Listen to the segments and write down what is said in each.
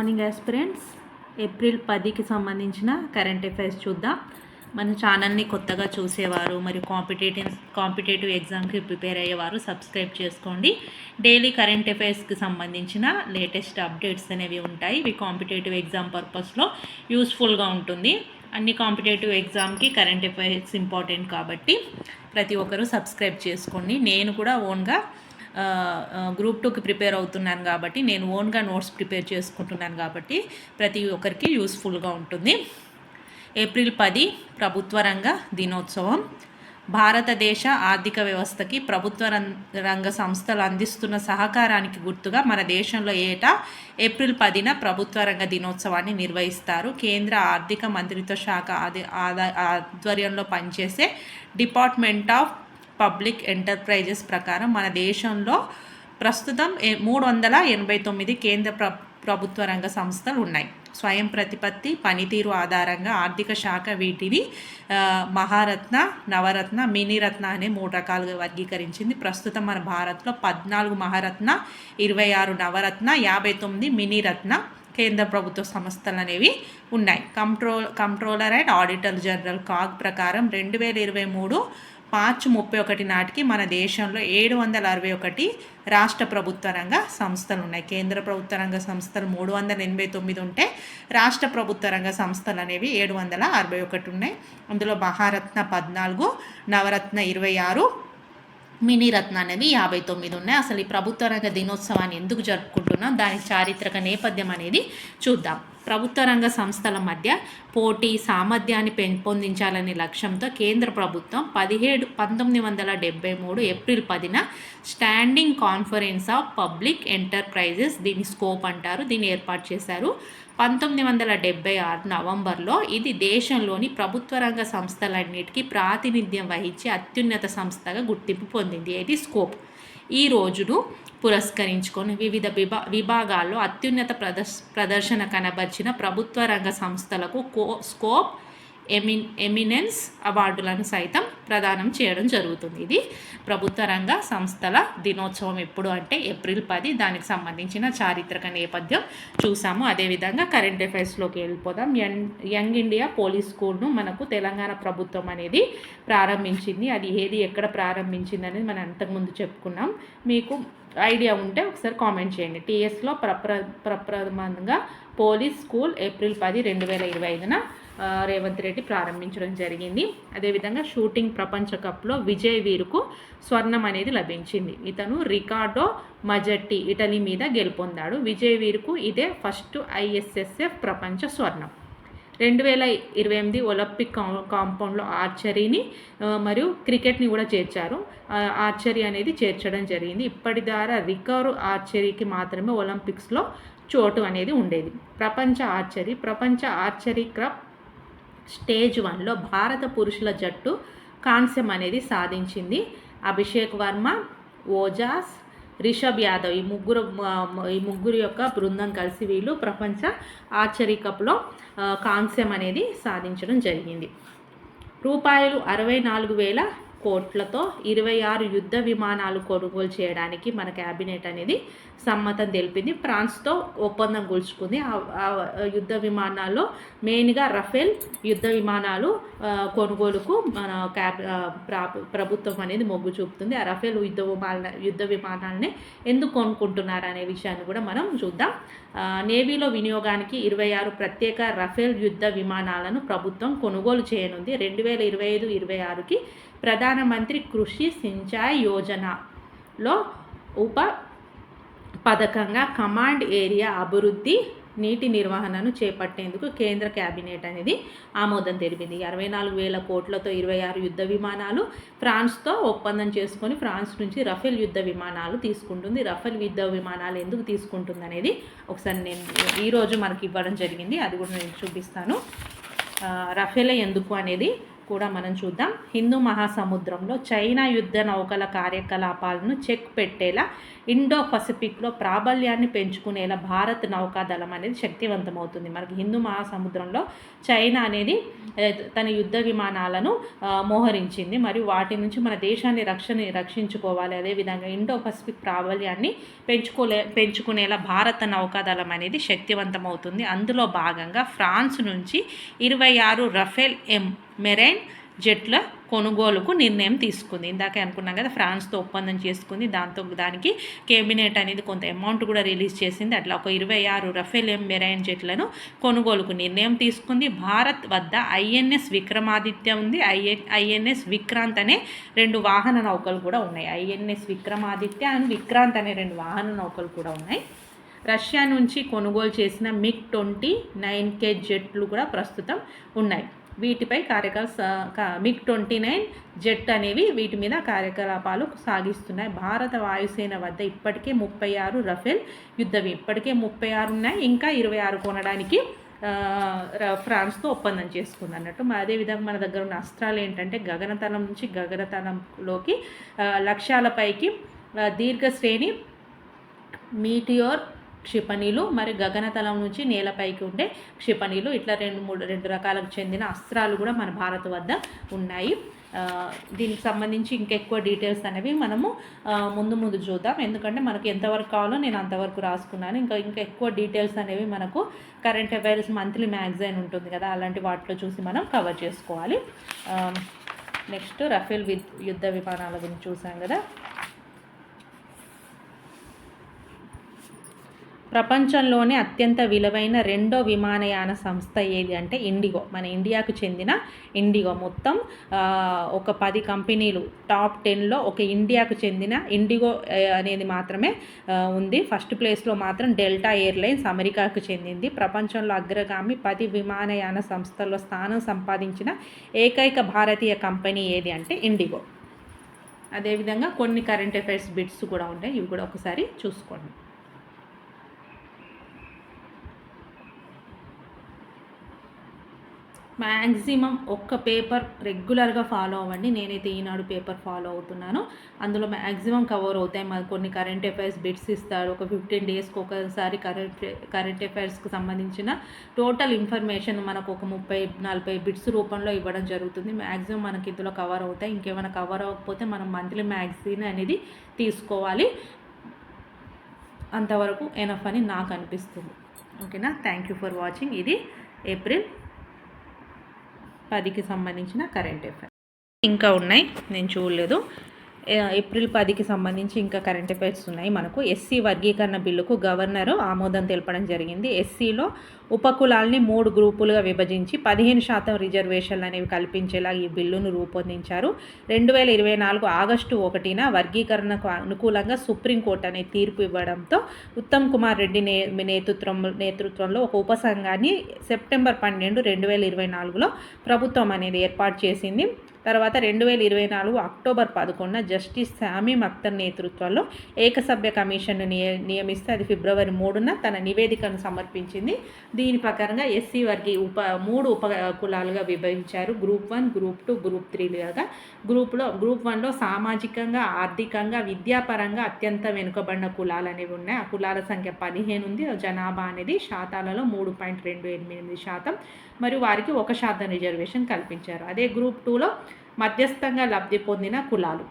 Morning aspirants April పదికి సంబంధించిన current affairs చూద్దాం. మన ఛానల్ని కొత్తగా చూసేవారు మరియు కాంపిటేటివ్ కాంపిటేటివ్ ఎగ్జామ్కి ప్రిపేర్ అయ్యేవారు సబ్స్క్రైబ్ చేసుకోండి. డైలీ కరెంట్ అఫైర్స్కి సంబంధించిన లేటెస్ట్ అప్డేట్స్ అనేవి ఉంటాయి. ఇవి కాంపిటేటివ్ ఎగ్జామ్ పర్పస్లో యూస్ఫుల్గా ఉంటుంది. అన్ని కాంపిటేటివ్ ఎగ్జామ్కి కరెంట్ అఫైర్స్ ఇంపార్టెంట్ కాబట్టి ప్రతి ఒక్కరూ సబ్స్క్రైబ్ చేసుకోండి. నేను కూడా ఓన్గా గ్రూప్ టూకి ప్రిపేర్ అవుతున్నాను కాబట్టి నేను ఓన్గా నోట్స్ ప్రిపేర్ చేసుకుంటున్నాను కాబట్టి ప్రతి ఒక్కరికి యూస్ఫుల్గా ఉంటుంది. ఏప్రిల్ పది ప్రభుత్వ రంగ దినోత్సవం. భారతదేశ ఆర్థిక వ్యవస్థకి ప్రభుత్వ రంగ సంస్థలు అందిస్తున్న సహకారానికి గుర్తుగా మన దేశంలో ఏటా ఏప్రిల్ పదిన ప్రభుత్వ రంగ దినోత్సవాన్ని నిర్వహిస్తారు. కేంద్ర ఆర్థిక మంత్రిత్వ శాఖ ఆది ఆధ్వర్యంలో పనిచేసే డిపార్ట్మెంట్ ఆఫ్ పబ్లిక్ ఎంటర్ప్రైజెస్ ప్రకారం మన దేశంలో ప్రస్తుతం మూడు వందల ఎనభై తొమ్మిది కేంద్ర ప్ర ప్రభుత్వ రంగ సంస్థలు ఉన్నాయి. స్వయం ప్రతిపత్తి పనితీరు ఆధారంగా ఆర్థిక శాఖ వీటిని మహారత్న నవరత్న మినీరత్న అనే మూడు రకాలుగా వర్గీకరించింది. ప్రస్తుతం మన భారత్లో పద్నాలుగు మహారత్న ఇరవై ఆరు నవరత్న యాభై తొమ్మిది మినీరత్న కేంద్ర ప్రభుత్వ సంస్థలు అనేవి ఉన్నాయి. Control controller and auditor general CAG ప్రకారం రెండు వేల ఇరవై మూడు మార్చి ముప్పై ఒకటి నాటికి మన దేశంలో ఏడు వందల అరవై ఒకటి రాష్ట్ర ప్రభుత్వ రంగ సంస్థలు ఉన్నాయి. కేంద్ర ప్రభుత్వ రంగ సంస్థలు మూడు వందల ఎనభై తొమ్మిది ఉంటే రాష్ట్ర ప్రభుత్వ రంగ సంస్థలు అనేవి ఏడు వందల అరవై ఒకటి ఉన్నాయి. అందులో మహారత్న పద్నాలుగు నవరత్న ఇరవై ఆరు మినీ రత్న అనేది యాభై తొమ్మిది ఉన్నాయి. అసలు ఈ ప్రభుత్వ రంగ దినోత్సవాన్ని ఎందుకు జరుపుకుంటున్నాం? దాని చారిత్రక నేపథ్యం అనేది చూద్దాం. ప్రభుత్వ రంగ సంస్థల మధ్య పోటీ సామర్థ్యాన్ని పెంపొందించాలనే లక్ష్యంతో కేంద్ర ప్రభుత్వం పదిహేడు పంతొమ్మిది వందల డెబ్బై మూడు ఏప్రిల్ పదిన standing conference of public enterprises దీని స్కోప్ అంటారు దీన్ని ఏర్పాటు చేశారు. పంతొమ్మిది వందల డెబ్బై ఆరు నవంబర్లో ఇది దేశంలోని ప్రభుత్వ రంగ సంస్థలన్నిటికీ ప్రాతినిధ్యం వహించే అత్యున్నత సంస్థగా గుర్తింపు పొందింది. ఇది స్కోప్. ఈ రోజును పురస్కరించుకొని వివిధ విభా విభాగాల్లో అత్యున్నత ప్రదర్శ ప్రదర్శన కనబర్చిన ప్రభుత్వ రంగ సంస్థలకు కో స్కోప్ ఎమిన్ ఎమినెన్స్ అవార్డులను సైతం ప్రదానం చేయడం జరుగుతుంది. ఇది ప్రభుత్వ రంగ సంస్థల దినోత్సవం ఎప్పుడు అంటే ఏప్రిల్ పది. దానికి సంబంధించిన చారిత్రక నేపథ్యం చూసాము. అదేవిధంగా కరెంట్ అఫైర్స్లోకి వెళ్ళిపోదాం. యంగ్ ఇండియా పోలీస్ స్కూల్ను మనకు తెలంగాణ ప్రభుత్వం అనేది ప్రారంభించింది. అది ఏది ఎక్కడ ప్రారంభించింది అనేది మనం అంతకుముందు చెప్పుకున్నాం. మీకు ఐడియా ఉంటే ఒకసారి కామెంట్ చేయండి. టీఎస్లో ప్రప్ర ప్రప్రథమంగా పోలీస్ స్కూల్ ఏప్రిల్ పది రెండు వేల ఇరవై ఐదున రేవంత్ రెడ్డి ప్రారంభించడం జరిగింది. అదేవిధంగా షూటింగ్ ప్రపంచ కప్లో విజయ్ వీరుకు స్వర్ణం అనేది లభించింది. ఇతను రికార్డో మజట్టి ఇటలీ మీద గెలుపొందాడు. విజయ్ వీరుకు ఇదే ఫస్ట్ ఐఎస్ఎస్ఎఫ్ ప్రపంచ స్వర్ణం. రెండు వేల ఇరవై ఎనిమిది ఒలింపిక్ కాంపౌండ్లో ఆర్చరీని మరియు క్రికెట్ని కూడా చేర్చారు. ఆర్చరీ అనేది చేర్చడం జరిగింది. ఇప్పటి ద్వారా రికవర్ ఆర్చరీకి మాత్రమే ఒలింపిక్స్లో చోటు అనేది ఉండేది. ప్రపంచ ఆర్చరీ ప్రపంచ ఆర్చరీ క్రబ్ స్టేజ్ వన్లో భారత పురుషుల జట్టు కాంస్యం అనేది సాధించింది. అభిషేక్ వర్మ ఓజాస్ రిషబ్ యాదవ్ ఈ ముగ్గురు ఈ ముగ్గురు యొక్క బృందం కలిసి వీళ్ళు ప్రపంచ ఆర్చరీ కప్లో కాంస్యం అనేది సాధించడం జరిగింది. రూపాయలు అరవై నాలుగు వేల కోట్లతో ఇరవై ఆరు యుద్ధ విమానాలు కొనుగోలు చేయడానికి మన క్యాబినెట్ అనేది సమ్మతం తెలిపింది. ఫ్రాన్స్తో ఒప్పందం కూల్చుకుంది. ఆ యుద్ధ విమానాల్లో మెయిన్గా రఫేల్ యుద్ధ విమానాలు కొనుగోలుకు మన క్యాబ్ ప్రభుత్వం అనేది మొగ్గు చూపుతుంది. ఆ రఫేల్ యుద్ధ విమాన యుద్ధ విమానాలని ఎందుకు కొనుక్కుంటున్నారు అనే విషయాన్ని కూడా మనం చూద్దాం. నేవీలో వినియోగానికి ఇరవై ఆరు ప్రత్యేక రఫేల్ యుద్ధ విమానాలను ప్రభుత్వం కొనుగోలు చేయనుంది. రెండు వేల ఇరవై ఐదు ఇరవై ఆరుకి ప్రధానమంత్రి కృషి సించాయ్ యోజనలో ఉప పథకంగా కమాండ్ ఏరియా అభివృద్ధి నీటి నిర్వహణను చేపట్టేందుకు కేంద్ర కేబినెట్ అనేది ఆమోదం తెలిపింది. అరవై నాలుగు వేల కోట్లతో ఇరవై ఆరు యుద్ధ విమానాలు ఫ్రాన్స్తో ఒప్పందం చేసుకొని ఫ్రాన్స్ నుంచి రఫేల్ యుద్ధ విమానాలు తీసుకుంటుంది. రఫేల్ యుద్ధ విమానాలు ఎందుకు తీసుకుంటుంది అనేది ఒకసారి నేను ఈరోజు మనకి ఇవ్వడం జరిగింది. అది కూడా నేను చూపిస్తాను. రఫేలే ఎందుకు అనేది కూడా మనం చూద్దాం. హిందూ మహాసముద్రంలో చైనా యుద్ధ నౌకల కార్యకలాపాలను చెక్ పెట్టేలా ఇండో పసిఫిక్లో ప్రాబల్యాన్ని పెంచుకునేలా భారత్ నౌకాదళం అనేది శక్తివంతమవుతుంది. మనకి హిందూ మహాసముద్రంలో చైనా అనేది తన యుద్ధ విమానాలను మోహరించింది. మరియు వాటి నుంచి మన దేశాన్ని రక్షణ రక్షించుకోవాలి. అదేవిధంగా ఇండో పసిఫిక్ ప్రాబల్యాన్ని పెంచుకోలే పెంచుకునేలా భారత నౌకాదళం అనేది శక్తివంతమవుతుంది. అందులో భాగంగా ఫ్రాన్స్ నుంచి ఇరవై ఆరు రఫేల్ ఎం మెరైన్ జెట్ల కొనుగోలుకు నిర్ణయం తీసుకుంది. ఇందాకే అనుకున్నాం కదా ఫ్రాన్స్తో ఒప్పందం చేసుకుంది. దాంతో దానికి కేబినెట్ అనేది కొంత అమౌంట్ కూడా రిలీజ్ చేసింది. అట్లా ఒక ఇరవై ఆరు రఫేల్ ఎం మెరైన్ జెట్లను కొనుగోలుకు నిర్ణయం తీసుకుంది. భారత్ వద్ద ఐఎన్ఎస్ విక్రమాదిత్య ఉంది. ఐఏ ఐఎన్ఎస్ విక్రాంత్ అనే రెండు వాహన నౌకలు కూడా ఉన్నాయి. ఐఎన్ఎస్ విక్రమాదిత్య అండ్ విక్రాంత్ అనే రెండు వాహన నౌకలు కూడా ఉన్నాయి. రష్యా నుంచి కొనుగోలు చేసిన మిగ్ ట్వంటీ నైన్ కే జెట్లు కూడా ప్రస్తుతం ఉన్నాయి. వీటిపై కార్యకలా మిగ్ ట్వంటీ నైన్ జెట్ అనేవి వీటి మీద కార్యకలాపాలు సాగిస్తున్నాయి. భారత వాయుసేన వద్ద ఇప్పటికే ముప్పై ఆరు రఫేల్ యుద్ధం ఇప్పటికే ముప్పై ఆరు ఉన్నాయి. ఇంకా ఇరవై ఆరు కొనడానికి ఫ్రాన్స్తో ఒప్పందం చేసుకుంది అన్నట్టు. అదేవిధంగా మన దగ్గర ఉన్న అస్త్రాలు ఏంటంటే గగనతలం నుంచి గగనతలంలోకి లక్ష్యాలపైకి దీర్ఘ శ్రేణి మీటియోర్ క్షిపణిలు మరి గగనతలం నుంచి నేలపైకి ఉండే క్షిపణిలు ఇట్లా రెండు మూడు రెండు రకాలకు చెందిన అస్త్రాలు కూడా మన భారత్ వద్ద ఉన్నాయి. దీనికి సంబంధించి ఇంకెక్కువ డీటెయిల్స్ అనేవి మనము ముందు ముందు చూద్దాం. ఎందుకంటే మనకు ఎంతవరకు కావాలో నేను అంతవరకు రాసుకున్నాను. ఇంకా ఇంకా ఎక్కువ డీటెయిల్స్ అనేవి మనకు కరెంట్ అఫైర్స్ మంత్లీ మ్యాగజైన్ ఉంటుంది కదా అలాంటి వాటిలో చూసి మనం కవర్ చేసుకోవాలి. నెక్స్ట్ రఫేల్ యుద్ధ విమానాల గురించి చూసాం కదా. ప్రపంచంలోనే అత్యంత విలువైన రెండో విమానయాన సంస్థ ఏది అంటే ఇండిగో. మన ఇండియాకు చెందిన ఇండిగో మొత్తం ఒక పది కంపెనీలు టాప్ టెన్లో ఒక ఇండియాకు చెందిన ఇండిగో అనేది మాత్రమే ఉంది. ఫస్ట్ ప్లేస్లో మాత్రం డెల్టా ఎయిర్లైన్స్ అమెరికాకు చెందింది. ప్రపంచంలో అగ్రగామి పది విమానయాన సంస్థల్లో స్థానం సంపాదించిన ఏకైక భారతీయ కంపెనీ ఏది అంటే ఇండిగో. అదేవిధంగా కొన్ని కరెంట్ అఫైర్స్ బిట్స్ కూడా ఉంటాయి. ఇవి కూడా ఒకసారి చూసుకోండి. మ్యాక్సిమం ఒక్క పేపర్ రెగ్యులర్గా ఫాలో అవ్వండి. నేనైతే ఈనాడు పేపర్ ఫాలో అవుతున్నాను. అందులో మ్యాక్సిమం కవర్ అవుతాయి. మాకు కొన్ని కరెంట్ అఫైర్స్ బిట్స్ ఇస్తారు. ఒక ఫిఫ్టీన్ డేస్కి ఒకసారి కరెంట్ కరెంట్ అఫైర్స్కి సంబంధించిన టోటల్ ఇన్ఫర్మేషన్ మనకు ఒక ముప్పై నలభై బిట్స్ రూపంలో ఇవ్వడం జరుగుతుంది. మ్యాక్సిమం మనకి ఇందులో కవర్ అవుతాయి. ఇంకేమైనా కవర్ అవ్వకపోతే మనం మంత్లీ మ్యాగజైన్ అనేది తీసుకోవాలి. అంతవరకు ఎనఫ్ అని నాకు అనిపిస్తుంది. ఓకేనా? Thank you for watching. ఇది ఏప్రిల్ పదికి సంబంధించిన కరెంట్ అఫైర్ ఇంకా ఉన్నాయి. నేను చూడలేదు. ఏప్రిల్ పదికి సంబంధించి ఇంకా కరెంట్ అఫైర్స్ ఉన్నాయి. మనకు ఎస్సీ వర్గీకరణ బిల్లుకు గవర్నరు ఆమోదం తెలపడం జరిగింది. ఎస్సీలో ఉపకులాల్ని మూడు గ్రూపులుగా విభజించి పదిహేను శాతం రిజర్వేషన్లు అనేవి కల్పించేలా ఈ బిల్లును రూపొందించారు. రెండు వేల ఇరవై నాలుగు ఆగస్టు ఒకటిన వర్గీకరణకు అనుకూలంగా సుప్రీంకోర్టు అనే తీర్పు ఇవ్వడంతో ఉత్తమ్ కుమార్ రెడ్డి నే నేతృత్వం నేతృత్వంలో ఒక ఉపసంఘాన్ని సెప్టెంబర్ పన్నెండు రెండు వేల ఇరవై నాలుగులో ప్రభుత్వం అనేది ఏర్పాటు చేసింది. తర్వాత రెండు వేల ఇరవై నాలుగు అక్టోబర్ పదకొండున జస్టిస్ శామీ అఖ్తర్ నేతృత్వంలో ఏకసభ్య కమిషన్ను నియ నియమిస్తే అది ఫిబ్రవరి మూడున తన నివేదికను సమర్పించింది. దీని ప్రకారంగా ఎస్సీ వర్గి ఉప మూడు ఉప కులాలుగా విభజించారు. Group one group two group త్రీలుగా గ్రూప్లో గ్రూప్ వన్లో సామాజికంగా ఆర్థికంగా విద్యాపరంగా అత్యంత వెనుకబడిన కులాలు అనేవి ఉన్నాయి. ఆ కులాల సంఖ్య పదిహేను ఉంది. జనాభా అనేది శాతాలలో మూడు పాయింట్ రెండు ఎనిమిది శాతం. మరియు వారికి ఒక శాతం రిజర్వేషన్ కల్పించారు. అదే గ్రూప్ టూలో మధ్యస్థంగా లబ్ధి పొందిన కులాలు.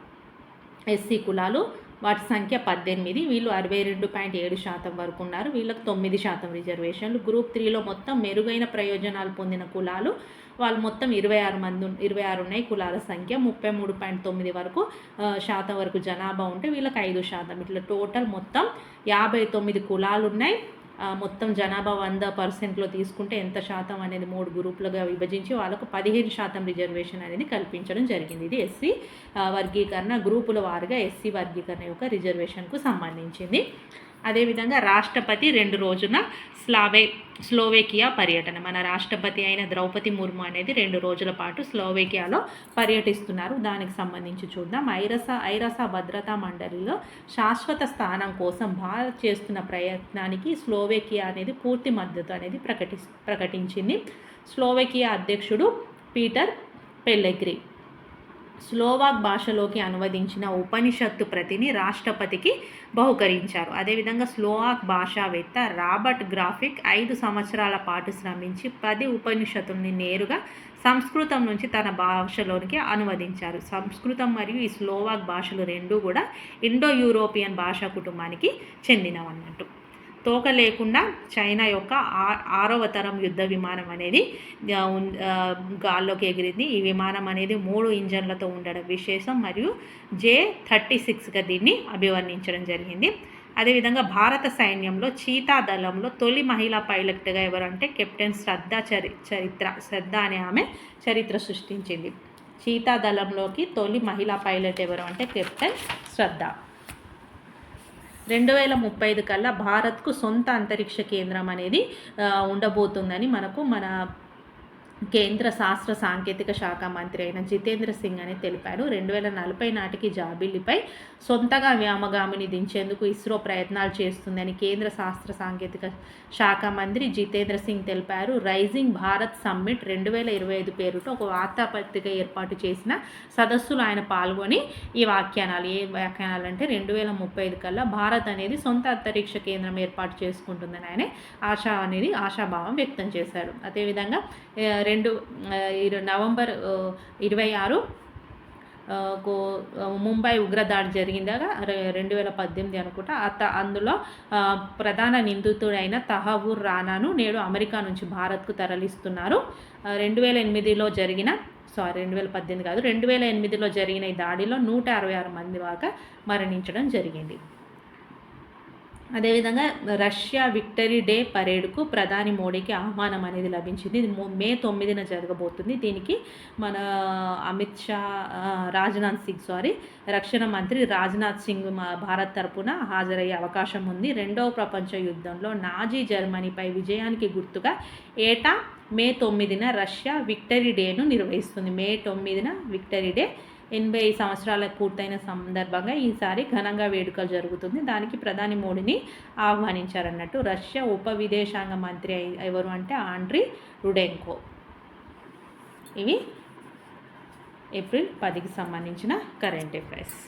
ఎస్సీ కులాలు వాటి సంఖ్య పద్దెనిమిది వీళ్ళు అరవై రెండు పాయింట్ ఏడు శాతం వరకు ఉన్నారు. వీళ్ళకి తొమ్మిది శాతం రిజర్వేషన్లు. గ్రూప్ త్రీలో మొత్తం మెరుగైన ప్రయోజనాలు పొందిన కులాలు వాళ్ళు మొత్తం ఇరవై ఆరు మంది ఇరవై ఆరు ఉన్నాయి కులాల సంఖ్య. ముప్పై మూడు పాయింట్ తొమ్మిది వరకు శాతం వరకు జనాభా ఉంటే వీళ్ళకి ఐదు శాతం. ఇట్లా టోటల్ మొత్తం యాభై తొమ్మిది కులాలు ఉన్నాయి. మొత్తం జనాభా వంద పర్సెంట్లో తీసుకుంటే ఎంత శాతం అనేది మూడు గ్రూపులుగా విభజించి వాళ్ళకు పదిహేను శాతం రిజర్వేషన్ అనేది కల్పించడం జరిగింది. ఇది ఎస్సీ వర్గీకరణ గ్రూపుల వారుగా ఎస్సీ వర్గీకరణ యొక్క రిజర్వేషన్కు సంబంధించింది. అదేవిధంగా రాష్ట్రపతి రెండు రోజున స్లావే స్లోవేకియా పర్యటన. మన రాష్ట్రపతి అయిన ద్రౌపది ముర్ము అనేది రెండు రోజుల పాటు స్లోవేకియాలో పర్యటిస్తున్నారు. దానికి సంబంధించి చూద్దాం. ఐరస ఐరస భద్రతా మండలిలో శాశ్వత స్థానం కోసం భారత్ చేస్తున్న ప్రయత్నానికి స్లోవేకియా అనేది పూర్తి మద్దతు అనేది ప్రకటి ప్రకటించింది. స్లోవేకియా అధ్యక్షుడు పీటర్ పెల్లెగ్రి. స్లోవాక్ భాషలోకి అనువదించిన ఉపనిషత్తు ప్రతిని రాష్ట్రపతికి బహుకరించారు. అదేవిధంగా స్లోవాక్ భాషావేత్త రాబర్ట్ గ్రాఫిక్ ఐదు సంవత్సరాల పాటు శ్రమించి పది ఉపనిషత్తుల్ని నేరుగా సంస్కృతం నుంచి తన భాషలోనికి అనువదించారు. సంస్కృతం మరియు ఈ స్లోవాక్ భాషలు రెండూ కూడా ఇండో యూరోపియన్ భాషా కుటుంబానికి చెందినవన్నట్టు. తోక లేకుండా చైనా యొక్క ఆరవ తరం యుద్ధ విమానం అనేది గాల్లోకి ఎగిరింది. ఈ విమానం అనేది మూడు ఇంజన్లతో ఉండడం విశేషం మరియు జే థర్టీ సిక్స్గా దీన్ని అభివర్ణించడం జరిగింది. అదేవిధంగా భారత సైన్యంలో చీతా దళంలో తొలి మహిళా పైలట్గా ఎవరంటే కెప్టెన్ శ్రద్ధ చరి చరిత్ర శ్రద్ధ అనే ఆమె చరిత్ర సృష్టించింది. చీతా దళంలోకి తొలి మహిళా పైలట్ ఎవరు అంటే కెప్టెన్ శ్రద్ధ. రెండు వేల ముప్పై ఐదు కల్లా భారత్కు సొంత అంతరిక్ష కేంద్రం అనేది ఉండబోతుందని మనకు మన కేంద్ర శాస్త్ర సాంకేతిక శాఖ మంత్రి అయిన జితేంద్ర సింగ్ అని తెలిపారు. రెండు వేల నలభై నాటికి జాబిల్లిపై సొంతగా వ్యామగామిని దించేందుకు ఇస్రో ప్రయత్నాలు చేస్తుందని కేంద్ర శాస్త్ర సాంకేతిక శాఖ మంత్రి జితేంద్ర సింగ్ తెలిపారు. రైజింగ్ భారత్ సమ్మిట్ రెండు వేల ఇరవై ఐదు పేరుతో ఒక వార్తాపత్రిక ఏర్పాటు చేసిన సదస్సులో ఆయన పాల్గొని ఈ వ్యాఖ్యానాలు ఏ వ్యాఖ్యానాలు అంటే రెండు వేల ముప్పై ఐదు కల్లా భారత్ అనేది సొంత అంతరిక్ష కేంద్రం ఏర్పాటు చేసుకుంటుందని ఆయన ఆశ అనేది ఆశాభావం వ్యక్తం చేశారు. అదేవిధంగా రెండు నవంబర్ ఇరవై ఆరు ముంబై ఉగ్రదాడి జరిగిందగా రెండు వేల పద్దెనిమిది అనుకుంటా. అత అందులో ప్రధాన నిందితుడైన తహవూర్ రానాను నేడు అమెరికా నుంచి భారత్కు తరలిస్తున్నారు. రెండు వేల ఎనిమిదిలో జరిగిన సారీ రెండు వేల పద్దెనిమిది కాదు రెండు వేల ఎనిమిదిలో జరిగిన ఈ దాడిలో నూట అరవై ఆరు మంది దాకా మరణించడం జరిగింది. అదేవిధంగా రష్యా విక్టరీ డే పరేడ్కు ప్రధాని మోడీకి ఆహ్వానం అనేది లభించింది. ఇది మే తొమ్మిదిన జరగబోతుంది. దీనికి మన అమిత్ షా రాజ్నాథ్ సింగ్ సారీ రక్షణ మంత్రి రాజ్నాథ్ సింగ్ భారత్ తరపున హాజరయ్యే అవకాశం ఉంది. రెండవ ప్రపంచ యుద్ధంలో నాజీ జర్మనీపై విజయానికి గుర్తుగా ఏటా మే తొమ్మిదిన రష్యా విక్టరీ డేను నిర్వహిస్తుంది. మే తొమ్మిదిన విక్టరీ డే ఎనభై సంవత్సరాలకు పూర్తయిన సందర్భంగా ఈసారి ఘనంగా వేడుకలు జరుగుతుంది. దానికి ప్రధాని మోడీని ఆహ్వానించారన్నట్టు రష్యా ఉప విదేశాంగ మంత్రి ఎవరు అంటే ఆండ్రీ రుడెంకో ఇవి ఏప్రిల్ పదికి సంబంధించిన కరెంట్ అఫైర్స్.